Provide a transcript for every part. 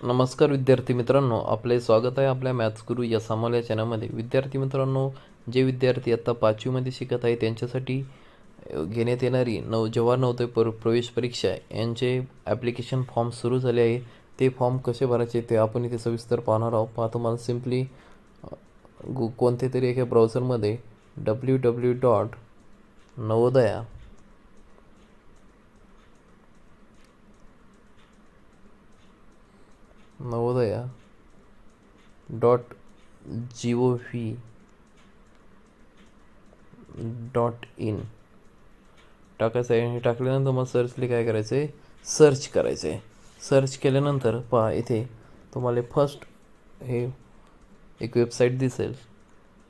नमस्कार विद्यार्थी मित्रांनो आपले स्वागत आहे आपल्या मॅथ्स गुरु या सामाल चॅनलमध्ये. विद्यार्थी मित्रांनो जे विद्यार्थी आत्ता पाचवीमध्ये शिकत आहे त्यांच्यासाठी घेण्यात येणारी नव जेव्हा नवोदय पर प्रवेश परीक्षा यांचे ॲप्लिकेशन फॉर्म सुरू झाले आहे. ते फॉर्म कसे भरायचे ते आपण इथे सविस्तर पाहणार आहोत. पहा तुम्हाला सिम्पली गु कोणत्या तरी एका ब्राउझरमध्ये W W dot Navodaya Navodaya dot G O V dot in टाकायचं आहे हे टाकल्यानंतर मग सर्चली काय करायचं आहे सर्च करायचं आहे सर्च केल्यानंतर पहा इथे तुम्हाला फर्स्ट हे एक वेबसाईट दिसेल.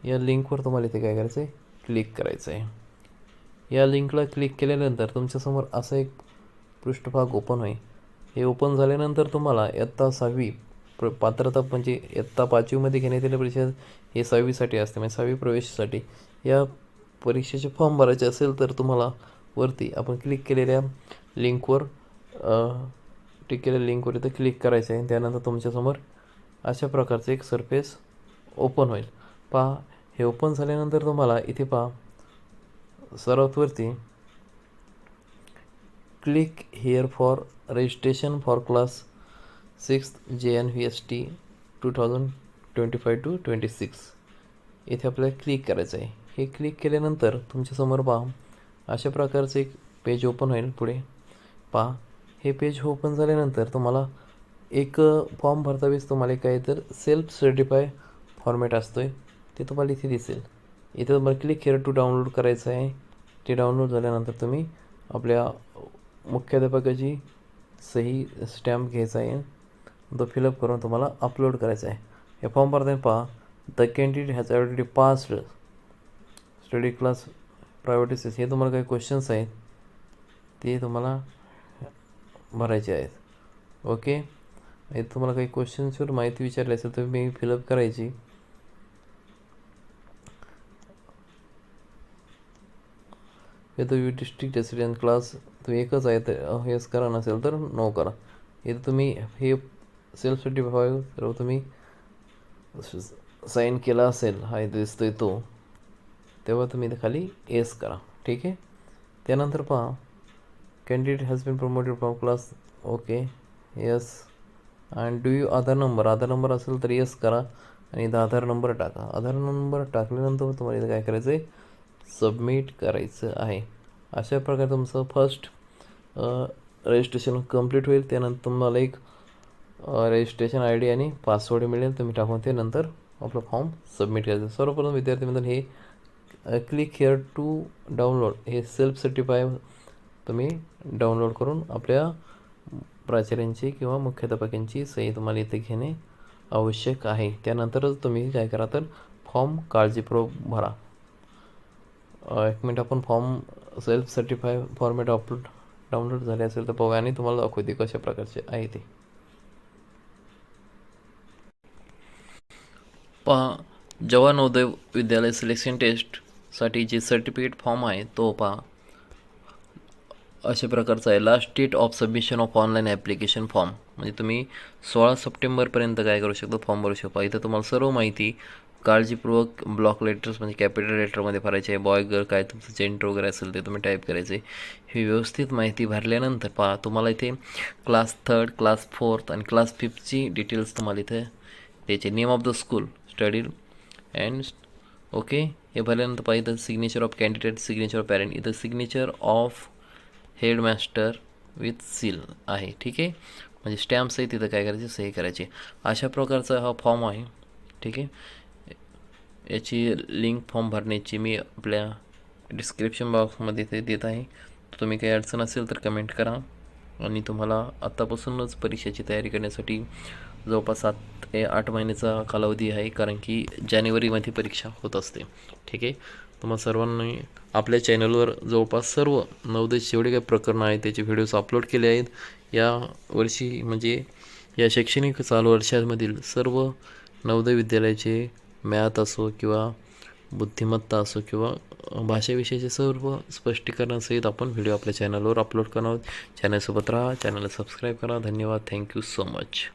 या लिंकवर तुम्हाला इथे काय करायचं आहे क्लिक करायचं आहे या लिंकला क्लिक केल्यानंतर तुमच्यासमोर असा एक पृष्ठभाग ओपन होईल. हे ओपन झाल्यानंतर तुम्हाला इयत्ता सहावी प्र पात्रता म्हणजे इयत्ता पाचवीमध्ये घेण्यात येणारी परीक्षा हे सहावीसाठी असते. म्हणजे सहावी प्रवेशासाठी. या परीक्षेचे फॉर्म भरायचे असेल तर तुम्हाला वरती आपण क्लिक केलेल्या लिंकवर टिक केलेल्या लिंकवर इथं क्लिक करायचं आहे. त्यानंतर तुमच्यासमोर अशा प्रकारचं एक सरफेस ओपन होईल. पहा हे ओपन झाल्यानंतर तुम्हाला इथे पहा सर्वात वरती click here for registration for class six J N V S T two thousand twenty five to twenty six इथे आपल्याला क्लिक करायचं आहे हे क्लिक केल्यानंतर तुमच्यासमोर पहा अशा प्रकारचं एक पेज ओपन होईल पुढे. पहा हे पेज ओपन झाल्यानंतर तुम्हाला एक फॉर्म भरता वेळेस तुम्हाला काय तर सेल्फ सर्टिफाय फॉर्मॅट असतो आहे ते तुम्हाला इथे दिसेल. इथे तुम्हाला क्लिक हिअर टू डाउनलोड करायचं आहे ते डाउनलोड झाल्यानंतर तुम्ही आपल्या मुख्याध्यापकाची सही स्टॅम्प घ्यायचा आहे. तो फिलअप करून तुम्हाला अपलोड करायचा आहे. हे फॉर्म भरताना पहा the candidate has already passed study class प्रायव्हेटिसेस हे तुम्हाला काही क्वेश्चन्स आहेत. ते तुम्हाला भरायचे आहेत. ओके तुम्हाला काही क्वेश्चन्सवर माहिती विचारली असेल तर मी फिलअप करायची. हे तुम्ही डिस्ट्रिक्ट रेसिडेंट क्लास तुम्ही एकच आहे तर हेच करा नसेल तर नो करा. इथं तुम्ही हे सेल्फ सर्टिफाय तर तुम्ही साईन केला असेल हा इथे दिसतोय तो तेव्हा तुम्ही इथे खाली एस करा. ठीक आहे? त्यानंतर पहा candidate has been promoted from class okay yes and do you Aadhaar number Aadhaar number असेल तर येस करा आणि इथं आधार नंबर टाका. आधार नंबर टाकल्यानंतर तुम्हाला इथं काय करायचं आहे सबमिट करायचं आहे. अशा प्रकारे तुमचं फर्स्ट रजिस्ट्रेशन कंप्लीट होईल त्यानंतर तुम्हाला एक रजिस्ट्रेशन आय डी आणि पासवर्ड मिळेल. तुम्ही टाकून ते नंतर आपलं फॉर्म सबमिट करायचं. सर्वप्रथम विद्यार्थी मित्रांनो हे क्लिक हिअर टू डाउनलोड हे सेल्फ सर्टिफाय तुम्ही डाउनलोड करून आपल्या प्राचार्यांची किंवा मुख्याध्यापकांची सही तुम्हाला इथे घेणे आवश्यक आहे. त्यानंतरच तुम्ही काय करा तर फॉर्म काळजीपूर्वक भरा. एक मिनिट आपण form self certify format upload download झाले असेल तर बघा आणि तुम्हाला दाखवते कशा प्रकारचे आहे ते. पहा जवाहर नवोदय विद्यालय सिलेक्शन टेस्टसाठी जे सर्टिफिकेट फॉर्म आहे तो पहा. अशा प्रकारचा आहे. Last date of submission of online application form म्हणजे तुम्ही सोळा सप्टेंबरपर्यंत काय करू शकता? फॉर्म भरू शकता. इथं तुम्हाला सर्व माहिती काळजीपूर्वक ब्लॉक लेटर्स म्हणजे कॅपिटल लेटरमध्ये भरायचे आहे. बॉय गर्ल काय तुमचं जेंटर वगैरे असेल ते तुम्ही टाईप करायचे. ही व्यवस्थित माहिती भरल्यानंतर पहा तुम्हाला इथे क्लास थर्ड क्लास फोर्थ आणि क्लास फिफ्थची डिटेल्स तुम्हाला इथे द्यायचे. Name of the school study and okay हे भरल्यानंतर पहा इथं signature of candidate signature of parent इथं signature of headmaster with seal आहे ठीक आहे? म्हणजे स्टॅम्पसही तिथं काय करायचे? सही करायचे. अशा प्रकारचा हा फॉर्म आहे ठीक आहे? याची लिंक फॉर्म भरण्याची मी आपल्या डिस्क्रिप्शन बॉक्समध्ये ते देत आहे. तुम्ही काही अडचण असेल तर कमेंट करा. आणि तुम्हाला आत्तापासूनच परीक्षेची तयारी करण्यासाठी जवळपास सात ते आठ महिन्याचा कालावधी आहे कारण की जानेवारीमध्ये परीक्षा होत असते. ठीक आहे? तुम्हाला सर्वांनी आपल्या चॅनलवर जवळपास सर्व नवदेश जेवढे काही प्रकरणं आहेत त्याचे व्हिडिओज अपलोड केले आहेत. या वर्षी म्हणजे या शैक्षणिक चालू वर्षामधील सर्व नवोदय विद्यालयाचे मॅथ असो किंवा बुद्धिमत्ता असो किंवा भाषेविषयीचे सर्व स्पष्टीकरणासहित आपण व्हिडिओ आपल्या चॅनलवर अपलोड करणार आहोत. चॅनलसोबत राहा. चॅनलला सबस्क्राईब करा. धन्यवाद. Thank you so much